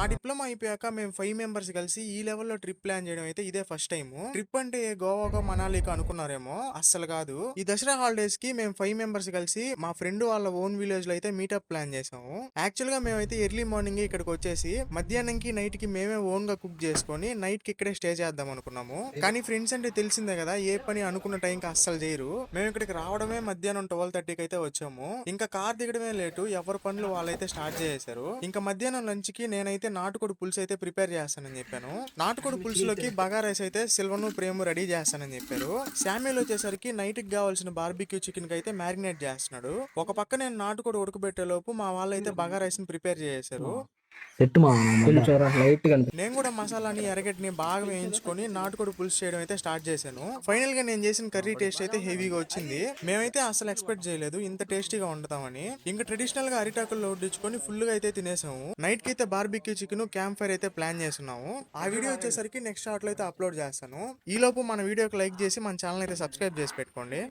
మా డిప్లొమా అయిపోయాక మేము ఫైవ్ మెంబర్స్ కలిసి ఈ లెవెల్లో ట్రిప్ ప్లాన్ చేయడం అయితే ఇదే ఫస్ట్ టైం ట్రిప్ అంటే గోవాకో మనాలికో అనుకున్నారేమో? అస్సలు కాదు. ఈ దసరా హాలిడేస్కి మేము ఫైవ్ మెంబర్స్ కలిసి మా ఫ్రెండ్ వాళ్ళ ఓన్ విలేజ్లో అయితే మీటప్ ప్లాన్ చేసాము. యాక్చువల్గా మేమైతే ఎర్లీ మార్నింగ్ ఇక్కడికి వచ్చేసి మధ్యాహ్నంకి నైట్కి మేమే ఓన్గా కుక్ చేసుకొని నైట్కి ఇక్కడే స్టే చేద్దాం అనుకున్నాము. కానీ ఫ్రెండ్స్ అంటే తెలిసిందే కదా ఏ పని అనుకున్న టైంకి అస్సలు చేయరు. మేము ఇక్కడికి రావడమే మధ్యాహ్నం ట్వెల్వ్ థర్టీకి అయితే వచ్చాము. ఇంకా కార్ దిగడమే లేటు ఎవరి పనులు వాళ్ళైతే స్టార్ట్ చేసారు ఇంకా మధ్యాహ్నం లంచ్కి నేనైతే నాటుకోడి పులుసు అయితే ప్రిపేర్ చేస్తానని చెప్పాను. నాటుకోడి పులుసులోకి బగా రైస్ అయితే సిల్వను ప్రేమ రెడీ చేస్తానని చెప్పారు. శామ్యుల్ వచ్చేసరికి నైట్కి కావాల్సిన బార్బిక్యూ చికెన్కి అయితే మ్యారినేట్ చేస్తున్నాడు. ఒక పక్క నేను నాటుకోడి ఉడకబెట్టే లోపు మా వాళ్ళైతే బగా రైస్ని ప్రిపేర్ చేశారు. సెట్ మా కొంచెం లైట్గా నేను కూడా మసాలాని ఎరగడ్ని బాగా వేయించుకొని నాటుకోడి పులుసు చేయడం అయితే స్టార్ట్ చేశాను. ఫైనల్గా నేను చేసిన కర్రీ టేస్ట్ అయితే హెవీగా వచ్చింది. మేమైతే అసలు ఎక్స్పెక్ట్ చేయలేదు ఇంత టేస్టీగా వండుతామని. ఇంకా ట్రెడిషనల్గా అరిటాకుల్లో వడ్డించుకొని ఫుల్గా అయితే తినేసాము. నైట్కి అయితే బార్బిక్యూ చికెన్ క్యాంప్ ఫైర్ అయితే ప్లాన్ చేస్తున్నాము. ఆ వీడియో వచ్చేసరికి నెక్స్ట్ షార్ట్లో అయితే అప్లోడ్ చేస్తాను. ఈ లోపు మన వీడియోకి లైక్ చేసి మన ఛానల్ అయితే సబ్స్క్రైబ్ చేసి పెట్టుకోండి.